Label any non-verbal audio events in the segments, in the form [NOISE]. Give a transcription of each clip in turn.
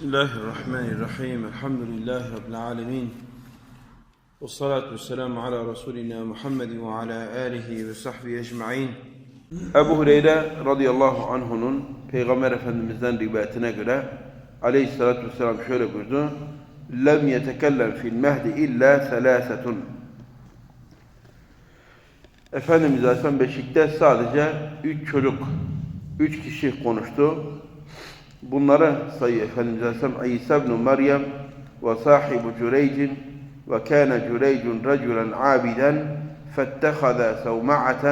Bismillahirrahmanirrahim. Elhamdülillahi Rabbil alemin. Ve salatu ve selamu ala Resulina Muhammedin ve ala alihi ve sahbihi ecma'in. Ebu Hureyre radıyallahu anh'unun Peygamber Efendimiz'den rivayetine göre aleyhissalatu vesselam şöyle buyurdu. Lem yetekellem fil mehdi illa selâsetun. Efendimiz Aleyhisselam Beşik'te sadece üç çocuk, üç kişi konuştu. Efendimiz Aleyhisselam İsa ibn Meryem ve Cüreycin ve kâne Cüreycun raculen abiden فاتخذ سومعة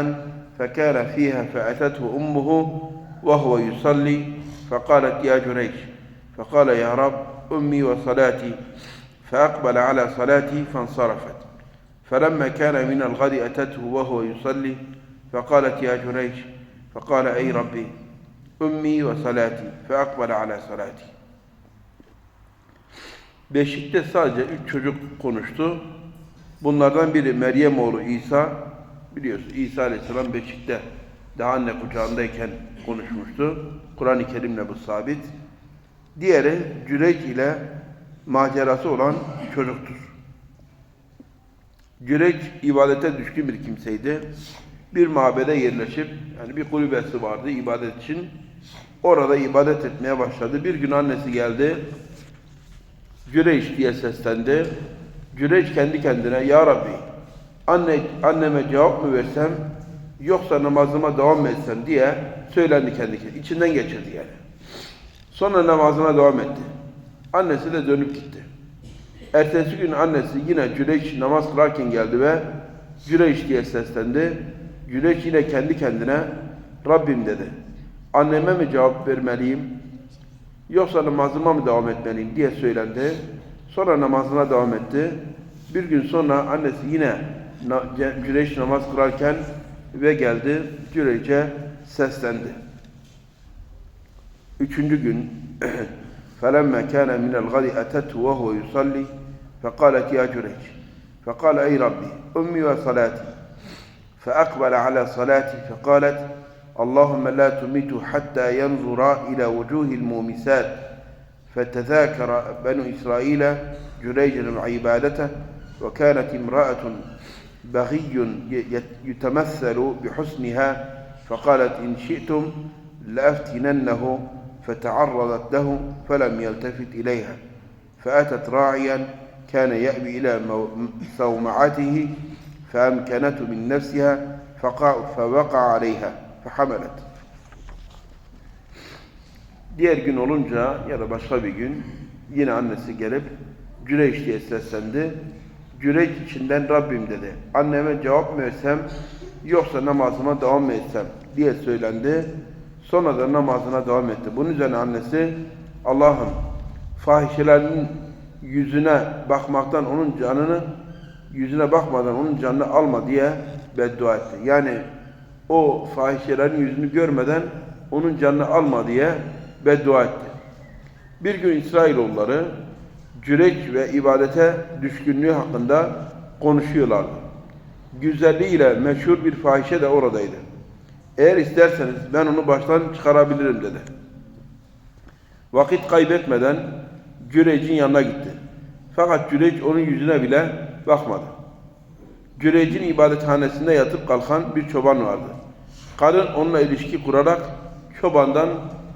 فكان فيها فأتته أمه وهو يصلي فقالت يا جريج فقال يا رب أمي وصلاتي فأقبل على صلاتي فانصرفت. فلما كان من الغد أتته وهو يصلي فقالت يا جريج فقال أي ربي Ümmi ve salati fe akbala ala salati. Beşikte sadece üç çocuk konuştu. Bunlardan biri Meryem oğlu İsa. Biliyorsun İsa Aleyhisselam Beşik'te daha anne kucağındayken konuşmuştu. Kur'an-ı Kerim'le bu sabit. Diğeri Cüreyc ile macerası olan çocuktur. Cüreyc ibadete düşkün bir kimseydi. Bir mabede yerleşip, yani bir kulübesi vardı ibadet için. Orada ibadet etmeye başladı. Bir gün annesi geldi. Cüreyç diye seslendi. Cüreyç kendi kendine Ya Rabbi anne, anneme cevap mı versem yoksa namazıma devam mı etsem diye söylendi kendi kendine. İçinden geçirdi yani. Sonra namazına devam etti. Annesi de dönüp gitti. Ertesi gün annesi yine Cüreyç namaz kılarken geldi ve Cüreyç diye seslendi. Cüreyç yine kendi kendine Rabbim dedi. Anneme mi cevap vermeliyim yoksa namazıma mı devam etmeliyim diye söylendi. Sonra namazına devam etti. Bir gün sonra annesi yine Cüreyç namaz kılarken ve geldi. Cüreyç'e seslendi. Üçüncü gün فَلَمَّا كَانَ مِنَ الْغَدِ أَتَتْهُ وَهُوَ يُصَلِّي فَقَالَتْ يَا جُرَيْجْ فَقَالَ أَيْ رَبِّي أُمِّي وَصَلَاتِي فأقبل على صلاتي فقالت اللهم لا تميت حتى ينظر إلى وجوه المومسات. فتذاكر بنو إسرائيل جريجا وعبادته وكانت امرأة بغي يتمثل بحسنها فقالت إن شئتم لأفتننه. فتعرضت له فلم يلتفت إليها فأتت راعيا كان يأوي إلى صومعته فأمكنته من نفسها فوقع عليها فحملت Diğer gün olunca ya da başka bir gün yine annesi gelip Cüreyş diye seslendi. Cüreyş içinden Rabbim dedi. Anneme cevap mı versem yoksa namazıma devam mı etsem diye söylendi. Sonra da namazına devam etti. Bunun üzerine annesi Allah'ım fahişelerin yüzüne bakmaktan onun canını yüzüne bakmadan onun canını alma diye beddua etti. Yani o fahişelerin yüzünü görmeden onun canını alma diye beddua etti. Bir gün İsrailoğulları cürek ve ibadete düşkünlüğü hakkında konuşuyorlardı. Güzelliğiyle meşhur bir fahişe de oradaydı. Eğer isterseniz ben onu baştan çıkarabilirim dedi. Vakit kaybetmeden Cürec'in yanına gitti. Fakat Cürec onun yüzüne bile bakmadı. Cürec'in ibadethanesinde yatıp kalkan bir çoban vardı. Kadın onunla ilişki kurarak çobandan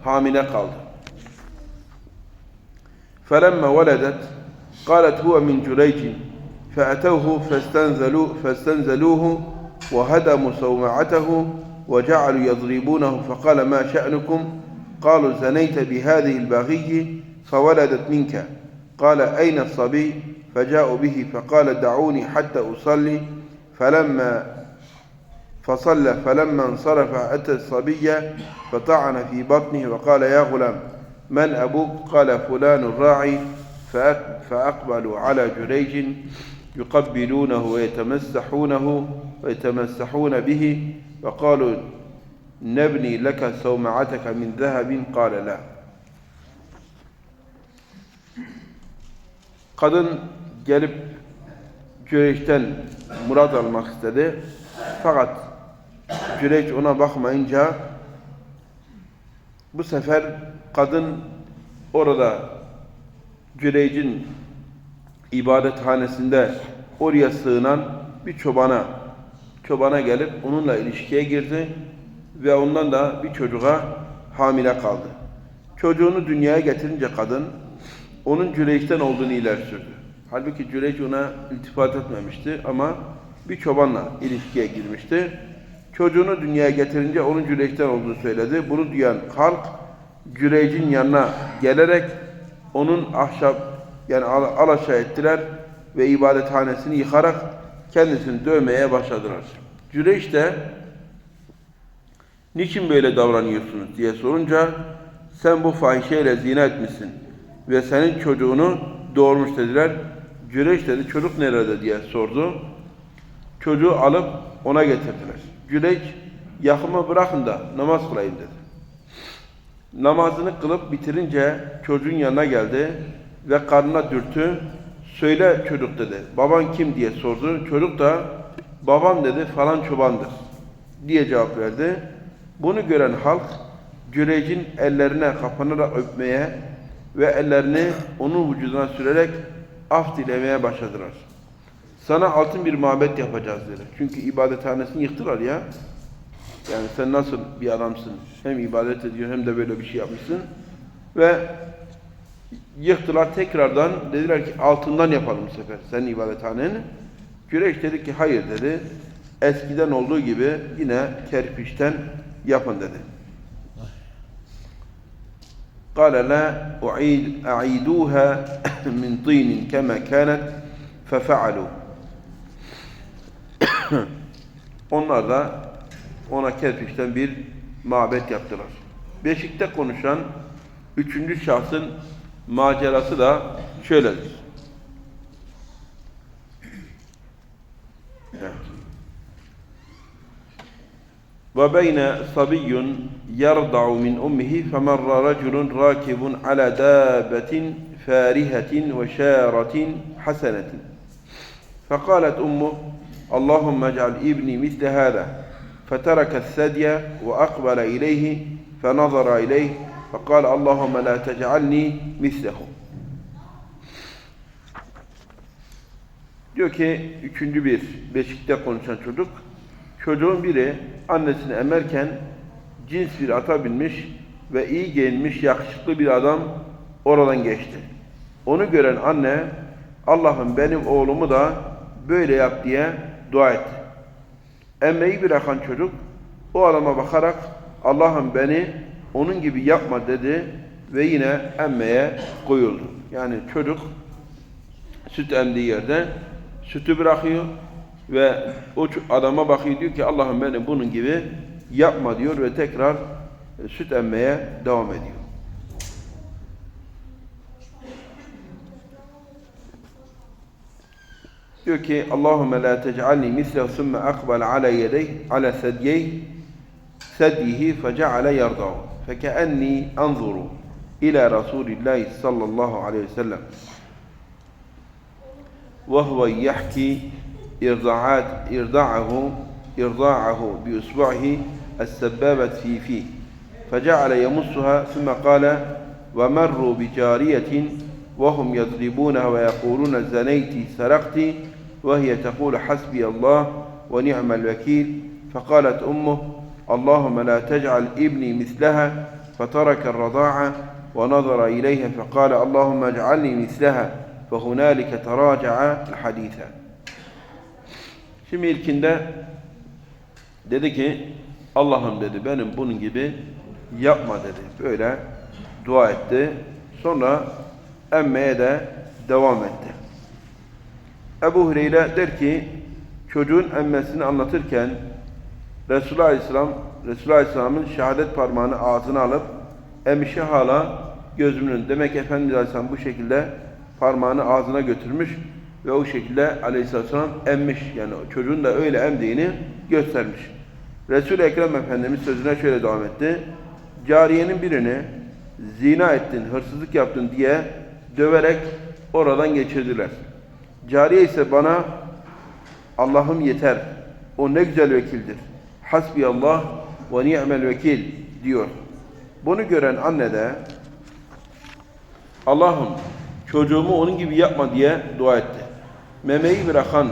hamile kaldı. فَلَمَّا وَلَدَتْ قَالَتْ هُوَ مِنْ جُرَيْجٍ فَأَتَوْهُ فَاسْتَنْزَلُوهُ وَهَدَمُوا صَوْمَعَتَهُ وَجَعَلُوا يَضْرِبُونَهُ فَقَالَ مَا شَأْنُكُمْ قالوا زنيت بهذه البغي فولدت منك قال أين الصبي؟ فجاءوا به فقال دعوني حتى أصلي. فلما فصلى فلما انصرف أتى الصبي فطعن في بطنه وقال يا غلام من أبوك؟ قال فلان الراعي. فأقبلوا على جريج يقبلونه ويتمسحونه ويتمسحون به وقالوا نبني لك صومعتك من ذهب؟ قال لا. Kadın gelip Cüreyç'ten murad almak istedi. Fakat Cüreyç ona bakmayınca bu sefer kadın orada Cüreyc'in ibadethanesinde oraya sığınan bir çobana çobana gelip onunla ilişkiye girdi ve ondan da bir çocuğa hamile kaldı. Çocuğunu dünyaya getirince kadın onun Cüreyç'ten olduğunu ileri sürdü. Halbuki Cüreyç ona iltifat etmemişti ama bir çobanla ilişkiye girmişti. Çocuğunu dünyaya getirince onun Cüreyç'ten olduğunu söyledi. Bunu duyan halk Cüreyc'in yanına gelerek onun ahşap yani al- alaşağı ettiler ve ibadethanesini yıkarak kendisini dövmeye başladılar. Cüreyç de niçin böyle davranıyorsunuz diye sorunca sen bu fahişeyle zina etmişsin ve senin çocuğunu doğurmuş dediler. Cüreyç dedi çocuk nerede diye sordu. Çocuğu alıp ona getirdiler. Cüreyç yakımı bırakın da namaz kılayım dedi. Namazını kılıp bitirince çocuğun yanına geldi ve karnına dürtü. Söyle çocuk dedi. Baban kim diye sordu. Çocuk da babam dedi falan çobandır diye cevap verdi. Bunu gören halk Cüreyc'in ellerine kapanarak öpmeye ve ellerini onun vücuduna sürerek af dilemeye başladılar. Sana altın bir mabet yapacağız dedi. Çünkü ibadethanesini yıktılar ya. Yani sen nasıl bir adamsın? Hem ibadet ediyor hem de böyle bir şey yapmışsın. Ve yıktılar tekrardan dediler ki altından yapalım bu sefer senin ibadethaneni. Güreş dedi ki hayır dedi. Eskiden olduğu gibi yine kerpiçten yapın dedi. قال لا أعيد أعيدوها [COUGHS] من طين كما كانت ففعلوا [COUGHS] Onlar da ona kerpiçten bir mabet yaptılar. Beşikte konuşan üçüncü şahsın macerası da şöyledir. Evet. وبين صبي يرضع من أمه فمر رجل راكب على دابة فارهة وشارة حسنة فقالت أمه اللهم اجعل ابني مثل هذا فترك الثدي وأقبل إليه فنظر إليه فقال اللهم لا تجعلني مثله Diyor ki üçüncü bir beşikte konuşan çocuk çocuğun biri annesini emerken cins bir ata binmiş ve iyi giyinmiş yakışıklı bir adam oradan geçti. Onu gören anne Allah'ım benim oğlumu da böyle yap diye dua etti. Emmeyi bırakan çocuk o adama bakarak Allah'ım beni onun gibi yapma dedi ve yine emmeye koyuldu. Yani çocuk süt emdiği yerde sütü bırakıyor ve o adama bakıyor diyor ki Allah'ım beni bunun gibi yapma diyor ve tekrar e, süt emmeye devam ediyor. Diyor ki Allahümme la tec'alni misle sümme akbel ala yedey ala sedyey sedyihi fece'ale yardahu fekeenni anzuru ila Resulillahi sallallahu aleyhi ve sellem ve huve yahki إرضاعات إرضاعه إرضاعه بإصبعه السبابة في فيه. فجعل يمسها ثم قال ومروا بجارية وهم يضربونها ويقولون زنيت سرقت وهي تقول حسبي الله ونعم الوكيل فقالت أمه اللهم لا تجعل ابني مثلها فترك الرضاعة ونظر إليها فقال اللهم اجعلني مثلها فهنالك تراجع الحديث. Şimdi ilkinde dedi ki Allah'ım dedi benim bunun gibi yapma dedi. Böyle dua etti. Sonra emmeye de devam etti. Ebu Hureyre der ki çocuğun emmesini anlatırken Resulullah Aleyhisselam Resulullah Aleyhisselam'ın şehadet parmağını ağzına alıp emişe hala gözümün demek Efendimiz Aleyhisselam bu şekilde parmağını ağzına götürmüş ve o şekilde Aleyhisselam emmiş. Yani çocuğun da öyle emdiğini göstermiş. Resul-i Ekrem Efendimiz sözüne şöyle devam etti. Cariyenin birini zina ettin, hırsızlık yaptın diye döverek oradan geçirdiler. Cariye ise bana Allah'ım yeter. O ne güzel vekildir. Hasbi Allah ve ni'mel vekil diyor. Bunu gören anne de Allah'ım çocuğumu onun gibi yapma diye dua etti. Memeyi bırakan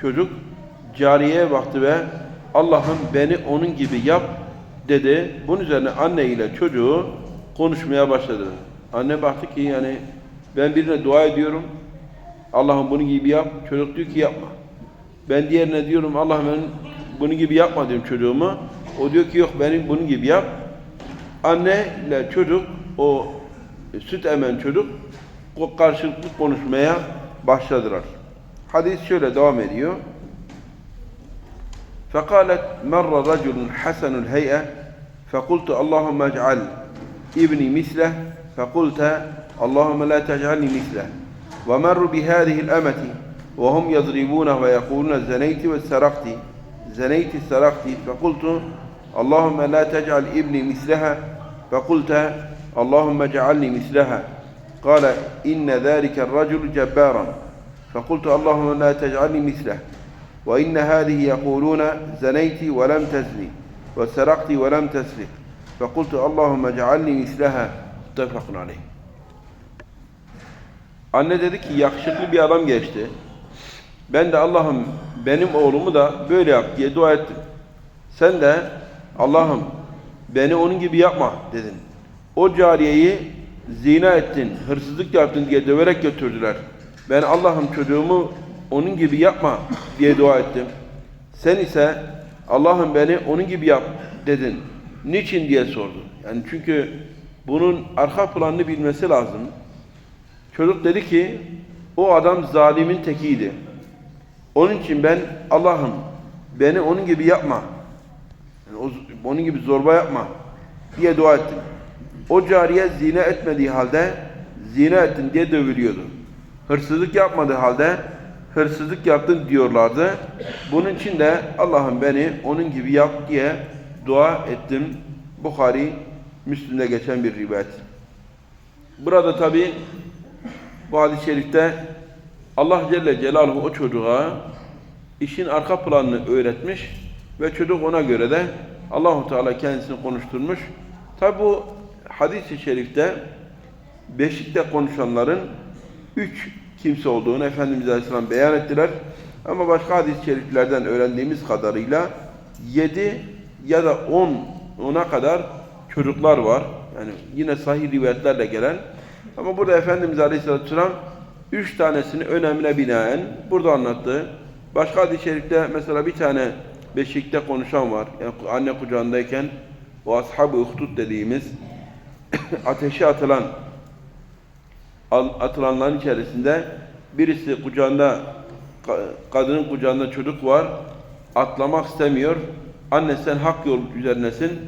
çocuk cariyeye baktı ve Allah'ım beni onun gibi yap dedi. Bunun üzerine anne ile çocuğu konuşmaya başladı. Anne baktı ki yani ben birine dua ediyorum. Allah'ım bunun gibi yap. Çocuk diyor ki yapma. Ben diğerine diyorum Allah'ım ben bunun gibi yapma diyorum çocuğumu. O diyor ki yok benim bunun gibi yap. Anne ile çocuk o süt emen çocuk karşılıklı konuşmaya başladılar. Hadis şöyle devam ediyor. فقالت مر رجل حسن الهيئة فقلت اللهم اجعل ابني مثله فقلت اللهم لا تجعلني مثله. ومر بهذه الأمة وهم يضربونه ويقولون زنيت وسرقت زنيت سرقت فقلت اللهم لا تجعل ابني مثلها فقلت اللهم اجعلني مثلها. قال إن ذلك الرجل جبارا. فقلت اللهم لا تجعلني مثله وإن هذه يقولون زنيت ولم تزني وسرقت ولم تسرق فقلت اللهم اجعلني مثلها متفق عليه Anne dedi ki yakışıklı bir adam geçti. Ben de Allah'ım benim oğlumu da böyle yap diye dua ettim. Sen de Allah'ım beni onun gibi yapma dedin. O cariyeyi zina ettin, hırsızlık yaptın diye döverek götürdüler. Ben Allah'ım çocuğumu onun gibi yapma diye dua ettim. Sen ise Allah'ım beni onun gibi yap dedin. Niçin diye sordu. Yani çünkü bunun arka planını bilmesi lazım. Çocuk dedi ki o adam zalimin tekiydi. Onun için ben Allah'ım beni onun gibi yapma. Yani onun gibi zorba yapma diye dua ettim. O cariye zina etmediği halde zina ettin diye dövülüyordu. Hırsızlık yapmadığı halde hırsızlık yaptın diyorlardı. Bunun için de Allah'ım beni onun gibi yap diye dua ettim. Bukhari Müslim'de geçen bir rivayet. Burada tabi bu hadis-i şerifte Allah Celle Celaluhu o çocuğa işin arka planını öğretmiş ve çocuk ona göre de Allahu Teala kendisini konuşturmuş. Tabi bu hadis-i şerifte beşikte konuşanların üç kimse olduğunu Efendimiz Aleyhisselam beyan ettiler. Ama başka hadis-i şeriflerden öğrendiğimiz kadarıyla yedi ya da on ona kadar çocuklar var. Yani yine sahih rivayetlerle gelen. Ama burada Efendimiz Aleyhisselatü Vesselam üç tanesini önemine binaen burada anlattı. Başka hadis-i şerifte mesela bir tane beşikte konuşan var. Yani anne kucağındayken o ashab-ı dediğimiz [COUGHS] ateşe atılan atılanların içerisinde birisi kucağında ka- kadının kucağında çocuk var. Atlamak istemiyor. Anne sen hak yol üzerinesin.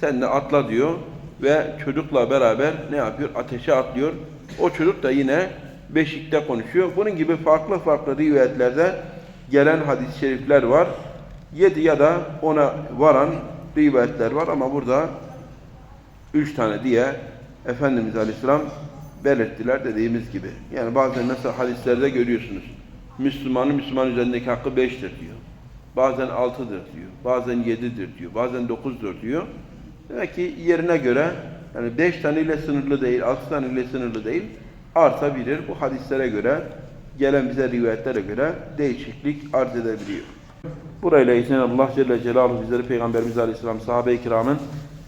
Sen de atla diyor ve çocukla beraber ne yapıyor? Ateşe atlıyor. O çocuk da yine beşikte konuşuyor. Bunun gibi farklı farklı rivayetlerde gelen hadis-i şerifler var. Yedi ya da ona varan rivayetler var ama burada üç tane diye Efendimiz Aleyhisselam belirttiler dediğimiz gibi. Yani bazen mesela hadislerde görüyorsunuz. Müslümanın Müslüman üzerindeki hakkı beştir diyor. Bazen altıdır diyor. Bazen yedidir diyor. Bazen dokuzdur diyor. Demek ki yerine göre yani beş taneyle sınırlı değil, altı taneyle sınırlı değil. Artabilir. Bu hadislere göre gelen bize rivayetlere göre değişiklik arz edebiliyor. Burayla ilgili Allah Celle Celaluhu bizleri Peygamberimiz Aleyhisselam sahabe-i kiramın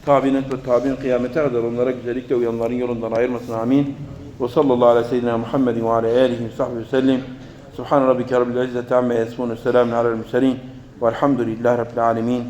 tabi'nin ve tabi'in kıyamete kadar onlara güzellikle uyanların yolundan ayırmasın amin. Ve sallallahu aleyhi ve seyyidina Muhammedin ve ala alihi ve sahbihi ve sellim. Subhan rabbike rabbil izzeti amme yasifun selamun alel murselin. Velhamdülillahi rabbil alemin.